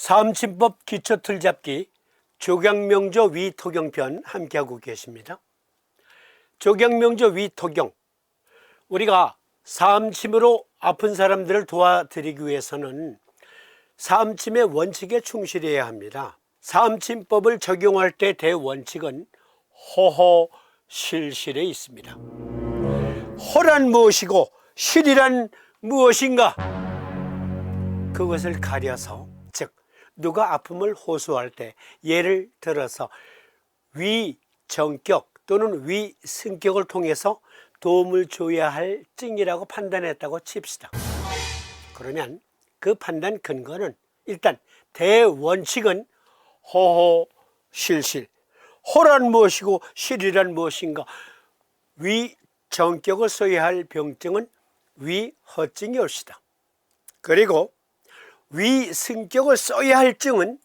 사암침법 기초틀 잡기 조경명조 위토경편 함께하고 계십니다. 조경명조 위토경 우리가 사암침으로 아픈 사람들을 도와드리기 위해서는 사암침의 원칙에 충실해야 합니다. 사암침법을 적용할 때 대원칙은 호호실실에 있습니다. 호란 무엇이고 실이란 무엇인가? 그것을 가려서 즉 누가 아픔을 호소할 때 예를 들어서 위정격 또는 위승격을 통해서 도움을 줘야 할 증이라고 판단했다고 칩시다. 그러면 그 판단 근거는 일단 대원칙은 호호 실실 호란 무엇이고 실이란 무엇인가 위정격을 써야 할 병증은 위허증이 옳시다. 그리고 위승격을 써야 할 증은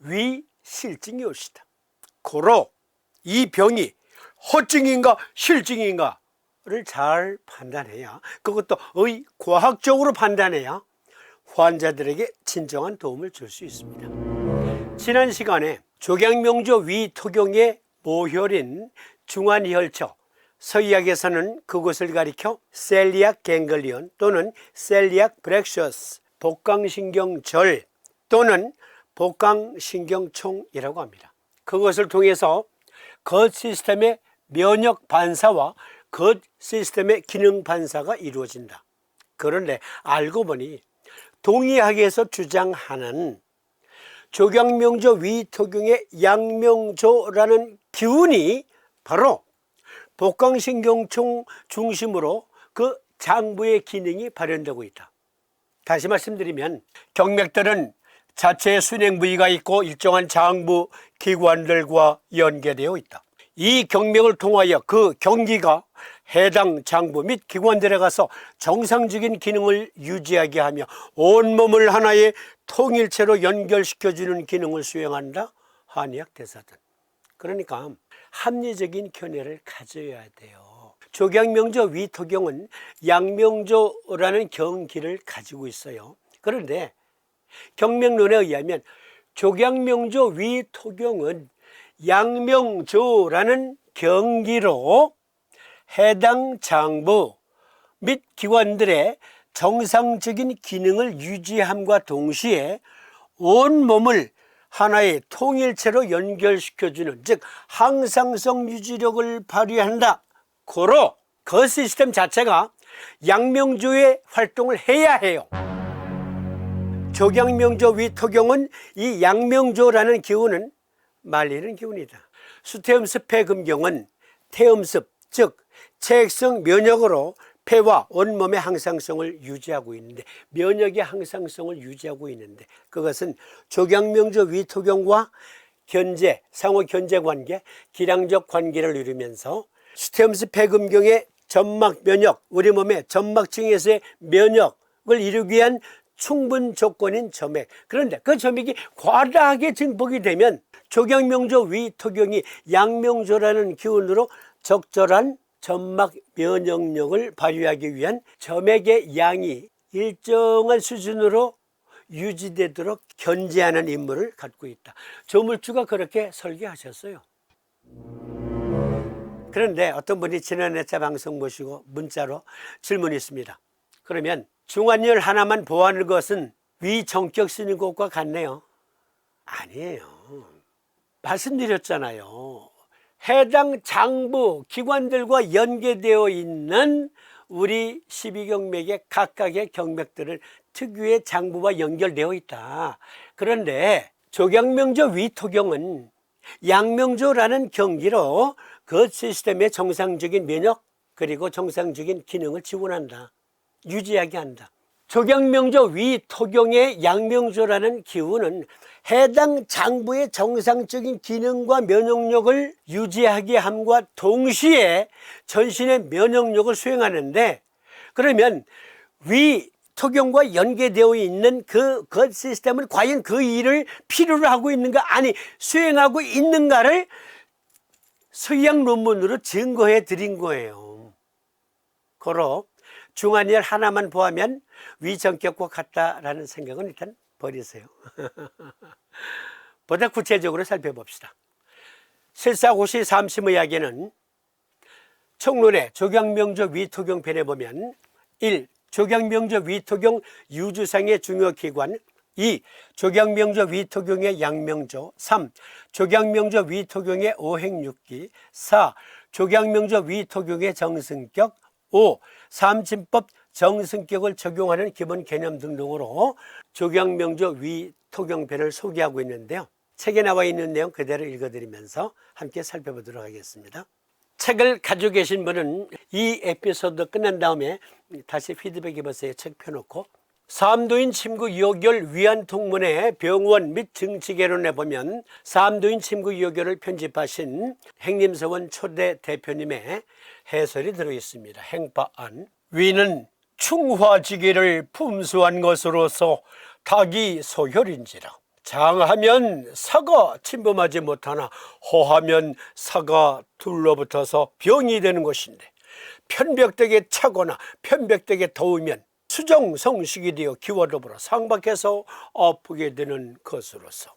위실증이 옳시다. 고로 이 병이 허증인가 실증인가를 잘 판단해야 그것도 의 과학적으로 판단해야 환자들에게 진정한 도움을 줄 수 있습니다. 지난 시간에 조경명조 위토경의 모혈인 중환혈처 서의학에서는 그곳을 가리켜 셀리악 갱글리온 또는 셀리악 브렉셔스 복강신경절 또는 복강신경총이라고 합니다. 그것을 통해서 겉 시스템의 면역 반사와 겉 시스템의 기능 반사가 이루어진다. 그런데 알고 보니 동의학에서 주장하는 조경명조 위토경의 양명조라는 기운이 바로 복강신경총 중심으로 그 장부의 기능이 발현되고 있다. 다시 말씀드리면 경맥들은 자체 순행 부위가 있고 일정한 장부 기관들과 연계되어 있다. 이 경맥을 통하여 그 경기가 해당 장부 및 기관들에 가서 정상적인 기능을 유지하게 하며 온몸을 하나의 통일체로 연결시켜주는 기능을 수행한다. 한의학 대사든. 그러니까 합리적인 견해를 가져야 돼요. 조경명조 위토경은 양명조라는 경기를 가지고 있어요. 그런데 경명론에 의하면 조경명조 위토경은 양명조라는 경기로 해당 장부 및 기관들의 정상적인 기능을 유지함과 동시에 온 몸을 하나의 통일체로 연결시켜주는 즉 항상성 유지력을 발휘한다. 고로 그 시스템 자체가 양명조의 활동을 해야 해요. 조경명조 위토경은 이 양명조라는 기운은 말리는 기운이다. 수태음습 폐금경은 태음습 즉 체액성 면역으로 폐와 온몸의 항상성을 유지하고 있는데 면역의 항상성을 유지하고 있는데 그것은 조경명조 위토경과 견제 상호 견제 관계 기량적 관계를 이루면서 스테엄스 폐금경의 점막 면역 우리 몸의 점막층에서의 면역을 이루기 위한 충분 조건인 점액 그런데 그 점액이 과다하게 증폭이 되면 조경명조 위토경이 양명조라는 기운으로 적절한 점막 면역력을 발휘하기 위한 점액의 양이 일정한 수준으로 유지되도록 견제하는 임무를 갖고 있다. 조물주가 그렇게 설계하셨어요. 그런데 어떤 분이 지난해 차 방송 보시고 문자로 질문이 있습니다. 그러면 중환열 하나만 보완할 것은 위정격 쓰는 것과 같네요. 아니에요. 말씀드렸잖아요. 해당 장부 기관들과 연계되어 있는 우리 12경맥의 각각의 경맥들을 특유의 장부와 연결되어 있다. 그런데 조경명조 위토경은 양명조라는 경기로 그 시스템의 정상적인 면역 그리고 정상적인 기능을 지원한다. 유지하게 한다. 조경명조 위 토경의 양명조라는 기운은 해당 장부의 정상적인 기능과 면역력을 유지하게 함과 동시에 전신의 면역력을 수행하는데 그러면 위 토경과 연계되어 있는 그, 그 시스템은 과연 그 일을 필요로 하고 있는가 아니 수행하고 있는가를 서양 논문으로 증거해 드린 거예요. 고로 중환열 하나만 보하면 위정격과 같다라는 생각은 일단 버리세요. 보다 구체적으로 살펴봅시다. 실사고시 삼심의학에는 청론의 조경명조 위토경편에 보면 1. 조경명조 위토경 유주상의 중요기관 2. 조경명조 위토경의 양명조 3. 조경명조 위토경의 오행육기 4. 조경명조 위토경의 정승격 5. 삼진법 정승격을 적용하는 기본 개념 등등으로 조경명조 위토경편을 소개하고 있는데요. 책에 나와 있는 내용 그대로 읽어드리면서 함께 살펴보도록 하겠습니다. 책을 가지고 계신 분은 이 에피소드 끝난 다음에 다시 피드백 해보세요. 책 펴놓고. 삼도인 침구 요결 위안 통문의 병원 및 증치개론에 보면 삼도인 침구 요결을 편집하신 행림서원 초대 대표님의 해설이 들어있습니다. 행파안. 위는 충화지기를 품수한 것으로서 닭이 소혈인지라. 장하면 사가 침범하지 못하나 허하면 사가 둘러붙어서 병이 되는 것인데 편벽되게 차거나 편벽되게 더우면 수정 성식이 되어 기와 더불어 상박해서 아프게 되는 것으로서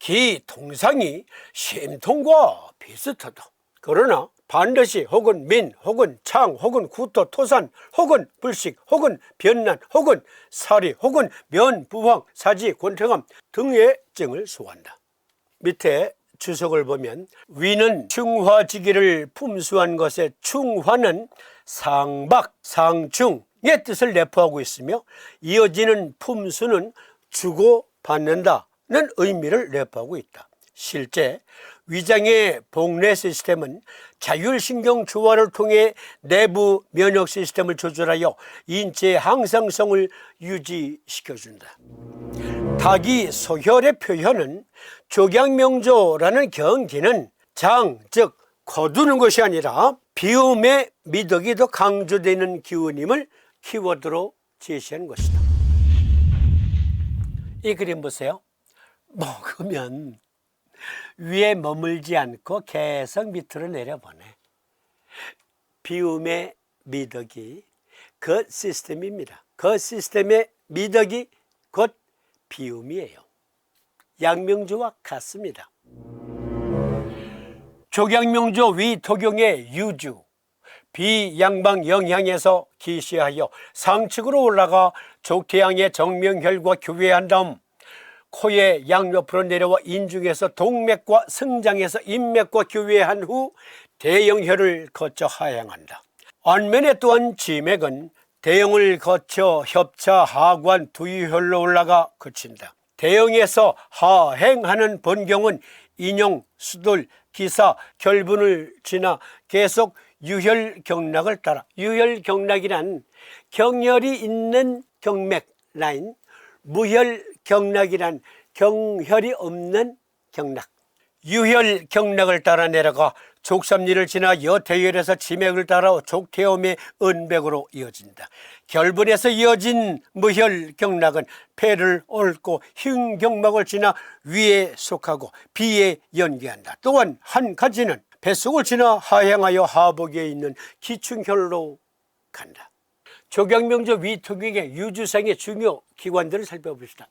기 통상이 심통과 비슷하다. 그러나 반드시 혹은 민 혹은 창 혹은 구토 토산 혹은 불식 혹은 변난 혹은 사리 혹은 면 부황 사지 권태감 등의 증을 소화한다. 밑에 주석을 보면 위는 충화지기를 품수한 것의 충화는 상박 상충 의 뜻을 내포하고 있으며 이어지는 품수는 주고 받는다는 의미를 내포하고 있다. 실제 위장의 복내 시스템은 자율신경 조화를 통해 내부 면역 시스템을 조절하여 인체의 항상성을 유지시켜준다. 닭이 소혈의 표현은 조경명조라는 경기는 장, 즉 거두는 것이 아니라 비움의 미덕이 더 강조되는 기운임을 키워드로 제시한 것이다. 이 그림 보세요. 먹으면 위에 머물지 않고 계속 밑으로 내려보내. 비움의 미덕이 그 시스템입니다. 그 시스템의 미덕이 곧 비움이에요. 양명조와 같습니다. 조경명조 위토경의 유주 비양방 영향에서 기시하여 상측으로 올라가 족태양의 정명혈과 교회한 다음 코의 양옆으로 내려와 인중에서 동맥과 승장에서 인맥과 교회한 후 대형혈을 거쳐 하행한다. 안면에 또한 지맥은 대형을 거쳐 협차 하관 두유혈로 올라가 그친다. 대형에서 하행하는 번경은 인용, 수돌, 기사, 결분을 지나 계속 유혈 경락을 따라 유혈 경락이란 경혈이 있는 경맥 라인, 무혈 경락이란 경혈이 없는 경락. 유혈 경락을 따라 내려가 족삼리를 지나 여태혈에서 지맥을 따라 족태염의 은백으로 이어진다. 결분에서 이어진 무혈 경락은 폐를 옳고 흉경막을 지나 위에 속하고 비에 연계한다. 또한 한 가지는 뱃속을 지나 하향하여 하복에 있는 기충혈로 간다. 조경명조 위토경의 유주상의 중요 기관들을 살펴봅시다.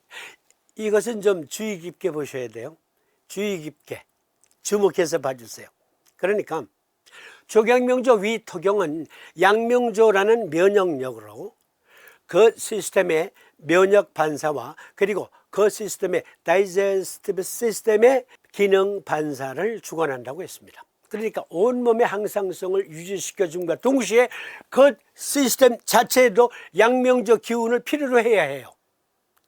이것은 좀 주의 깊게 보셔야 돼요. 주의 깊게 주목해서 봐주세요. 그러니까 조경명조 위토경은 양명조라는 면역력으로 그 시스템의 면역 반사와 그리고 그 시스템의 다이제스티브 시스템의 기능 반사를 주관한다고 했습니다. 그러니까 온몸의 항상성을 유지시켜 준과 동시에 그 시스템 자체에도 양명조 기운을 필요로 해야 해요.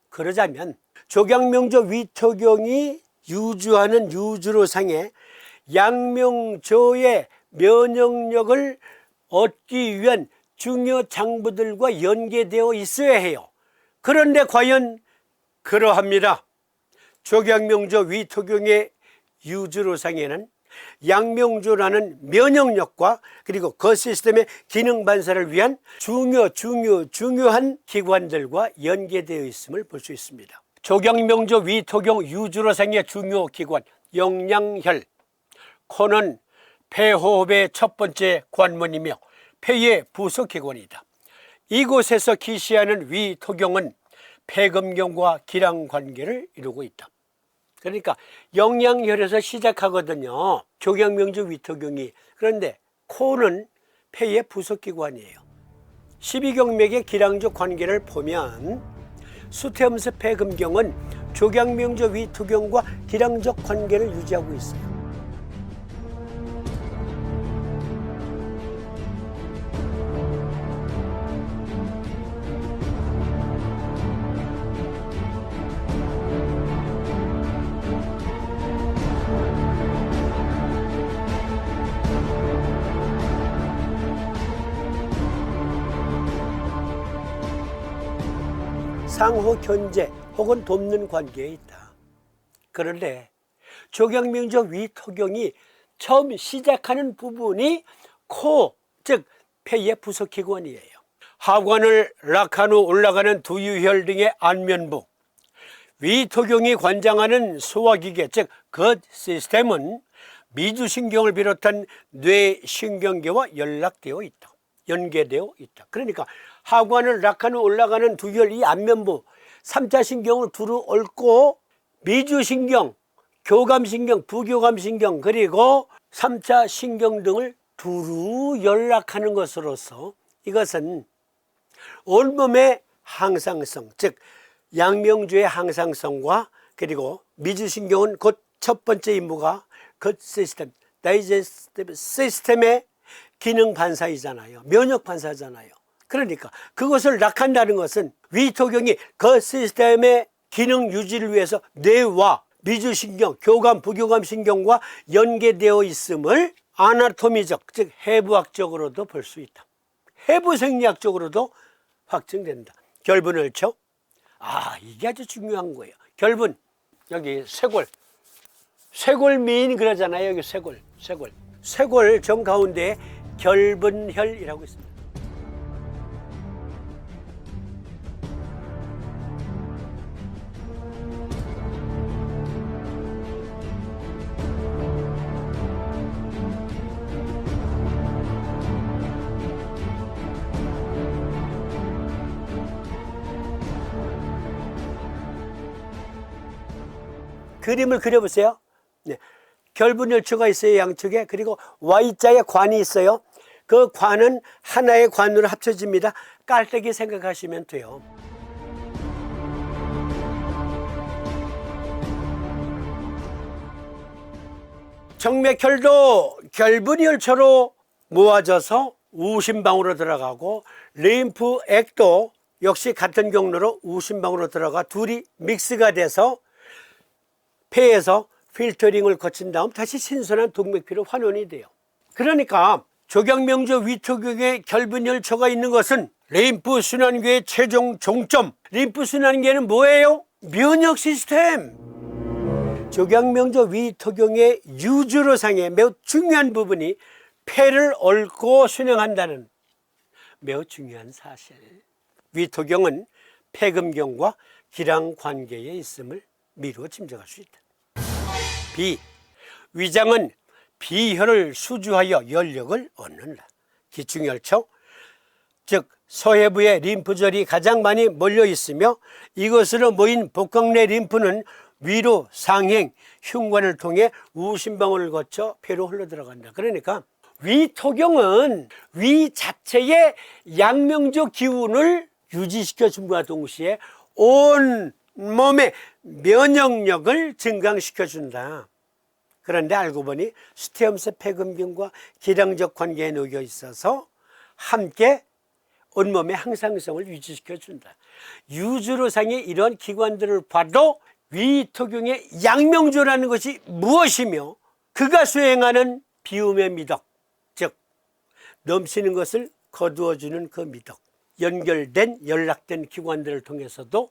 그러자면 조경명조 위토경이 유주하는 유주로상의 양명조의 면역력을 얻기 위한 중요 장부들과 연계되어 있어야 해요. 그런데 과연 그러합니다. 조경명조 위토경의 유주로상에는 양명조라는 면역력과 그리고 그 시스템의 기능 반사를 위한 중요 중요 중요한 기관들과 연계되어 있음을 볼 수 있습니다. 조경명조 위토경 유주로상의 중요 기관 영양혈 코는 폐호흡의 첫 번째 관문이며 폐의 부속 기관이다. 이곳에서 기시하는 위토경은 폐검경과 기랑 관계를 이루고 있다. 그러니까 영양혈에서 시작하거든요. 조경명주 위토경이. 그런데 코는 폐의 부속기관이에요. 12경맥의 기랑적 관계를 보면 수태음수 폐금경은 조경명주 위토경과 기랑적 관계를 유지하고 있어요. 상호 견제 혹은 돕는 관계에 있다. 그런데 조경명적 위토경이 처음 시작하는 부분이 코, 즉 폐의 부속기관이에요. 하관을 락한 후 올라가는 두유혈 등의 안면부, 위토경이 관장하는 소화기계, 즉 겉 시스템은 미주신경을 비롯한 뇌신경계와 연락되어 있다. 연계되어 있다. 그러니까 하관을 후 올라가는 두혈 이 안면부, 삼차 신경을 두루 얽고 미주신경, 교감신경, 부교감신경 그리고 삼차 신경 등을 두루 연락하는 것으로서 이것은 온몸의 항상성, 즉 양명주의 항상성과 그리고 미주신경은 곧 첫 번째 임무가 그 시스템, 다이제스티브 시스템의 기능 반사이잖아요. 면역 반사잖아요. 그러니까 그것을 낙한다는 것은 위토경이 그 시스템의 기능 유지를 위해서 뇌와 미주신경, 교감, 부교감 신경과 연계되어 있음을 아나토미적, 즉 해부학적으로도 볼 수 있다. 해부 생리학적으로도 확증된다. 결분을 쳐. 아, 이게 아주 중요한 거예요. 결분. 여기 쇄골. 쇄골 미인 그러잖아요. 여기 쇄골. 쇄골. 쇄골 정 가운데 결분혈이라고 있습니다. 그림을 그려보세요. 네. 결분열초가 있어요, 양쪽에. 그리고 Y자의 관이 있어요. 그 관은 하나의 관으로 합쳐집니다. 깔때기 생각하시면 돼요. 정맥혈도 결분열초로 모아져서 우심방으로 들어가고 림프액도 역시 같은 경로로 우심방으로 들어가 둘이 믹스가 돼서 폐에서 필터링을 거친 다음 다시 신선한 동맥피로 환원이 돼요. 그러니까 조경명조 위토경에 결분혈초가 있는 것은 림프 순환계의 최종 종점. 림프 순환계는 뭐예요? 면역 시스템. 조경명조 위토경의 유주로상의 매우 중요한 부분이 폐를 얽고 순행한다는 매우 중요한 사실. 위토경은 폐금경과 기랑 관계에 있음을 미루어 짐작할 수 있다. 비. 위장은 비혈을 수주하여 연력을 얻는다. 기충혈초, 즉 서해부의 림프절이 가장 많이 몰려 있으며 이것으로 모인 복강내 림프는 위로 상행 흉관을 통해 우심방울을 거쳐 폐로 흘러 들어간다. 그러니까 위토경은 위 자체의 양명적 기운을 유지시켜 줌과 동시에 온 몸의 면역력을 증강시켜 준다. 그런데 알고 보니 스테엄스 폐금균과 기량적 관계에 놓여 있어서 함께 온몸의 항상성을 유지시켜 준다. 유주로상의 이런 기관들을 봐도 위토경의 양명조라는 것이 무엇이며 그가 수행하는 비움의 미덕, 즉 넘치는 것을 거두어주는 그 미덕, 연결된 연락된 기관들을 통해서도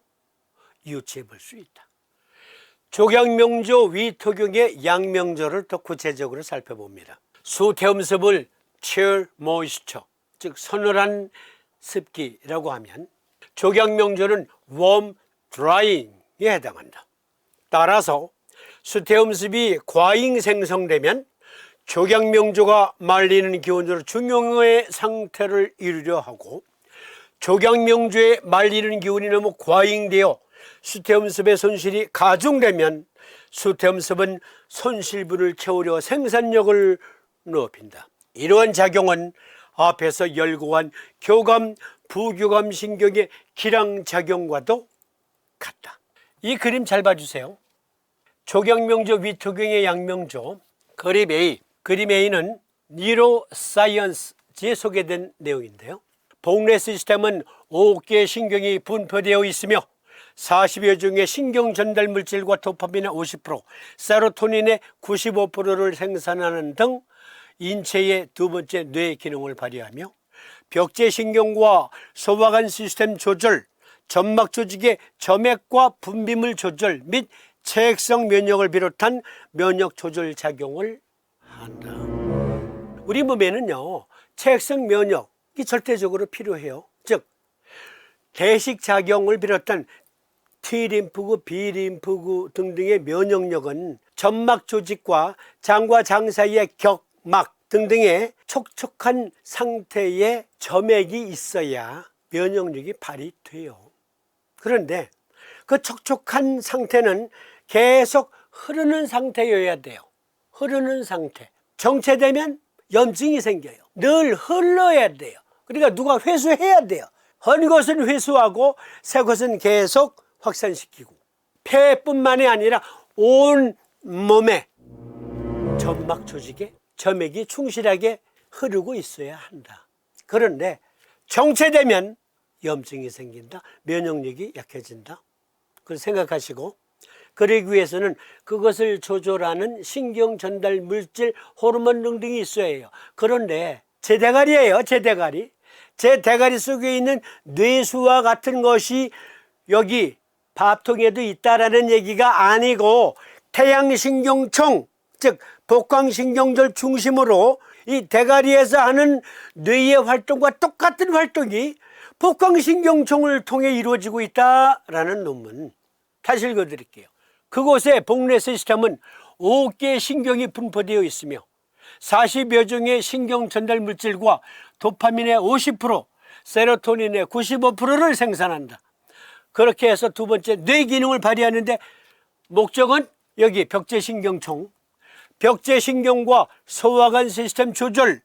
유추해 볼 수 있다. 조경명조 위토경의 양명조를 더 구체적으로 살펴봅니다. 수태음습을 chill moisture, 즉 서늘한 습기라고 하면 조경명조는 warm drying에 해당한다. 따라서 수태음습이 과잉 생성되면 조경명조가 말리는 기온으로 중용의 상태를 이루려 하고 조경명주의 말리는 기운이 너무 과잉되어 수태음습의 손실이 가중되면 수태음습은 손실분을 채우려 생산력을 높인다. 이러한 작용은 앞에서 열고한 교감, 부교감 신경의 기량작용과도 같다. 이 그림 잘 봐주세요. 조경명조 위토경의 양명조 그림 A 그림 A는 니로사이언스에 소개된 내용인데요. 복내 시스템은 5개 신경이 분포되어 있으며 40여 종의 신경 전달 물질과 도파민의 50%, 세로토닌의 95%를 생산하는 등 인체의 두 번째 뇌 기능을 발휘하며 벽제 신경과 소화관 시스템 조절, 점막 조직의 점액과 분비물 조절 및 체액성 면역을 비롯한 면역 조절 작용을 한다. 우리 몸에는요, 체액성 면역이 절대적으로 필요해요. 즉, 대식 작용을 비롯한 T림프구, B림프구 등등의 면역력은 점막 조직과 장과 장 사이의 격막 등등의 촉촉한 상태의 점액이 있어야 면역력이 발휘돼요. 그런데 그 촉촉한 상태는 계속 흐르는 상태여야 돼요. 흐르는 상태. 정체되면 염증이 생겨요. 늘 흘러야 돼요. 그러니까 누가 회수해야 돼요. 헌 것은 회수하고 새 것은 계속 확산시키고 폐뿐만이 아니라 온 몸에 점막 조직에 점액이 충실하게 흐르고 있어야 한다. 그런데 정체되면 염증이 생긴다. 면역력이 약해진다. 그걸 생각하시고 그러기 위해서는 그것을 조절하는 신경 전달 물질, 호르몬 등등이 있어야 해요. 그런데 제 대가리예요, 제 대가리. 제 대가리 속에 있는 뇌수와 같은 것이 여기 밥통에도 있다라는 얘기가 아니고 태양신경총, 즉 복강신경절 중심으로 이 대가리에서 하는 뇌의 활동과 똑같은 활동이 복강신경총을 통해 이루어지고 있다라는 논문 다시 읽어드릴게요. 그곳에 복내 시스템은 5개의 신경이 분포되어 있으며 40여 종의 신경 전달 물질과 도파민의 50%, 세로토닌의 95%를 생산한다. 그렇게 해서 두 번째 뇌 기능을 발휘하는데 목적은 여기 벽제신경총, 벽제신경과 소화관 시스템 조절,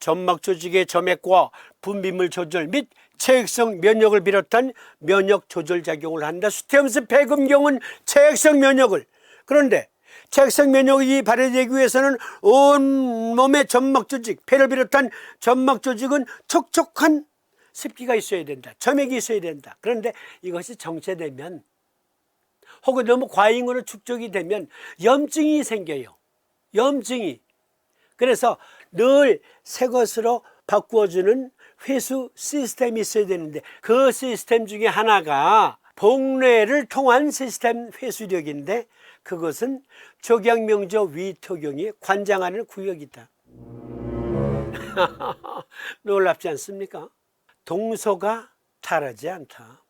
점막 조직의 점액과 분비물 조절 및 체액성 면역을 비롯한 면역 조절 작용을 한다. 수태음스 폐금경은 체액성 면역을 그런데 체액성 면역이 발휘되기 위해서는 온 몸의 점막 조직, 폐를 비롯한 점막 조직은 촉촉한 습기가 있어야 된다. 점액이 있어야 된다. 그런데 이것이 정체되면 혹은 너무 과잉으로 축적이 되면 염증이 생겨요. 염증이. 그래서 늘 새 것으로 바꾸어주는 회수 시스템이 있어야 되는데 그 시스템 중에 하나가 복뇌를 통한 시스템 회수력인데 그것은 조경명조 위토경이 관장하는 구역이다. 놀랍지 않습니까? 동서가 다르지 않다.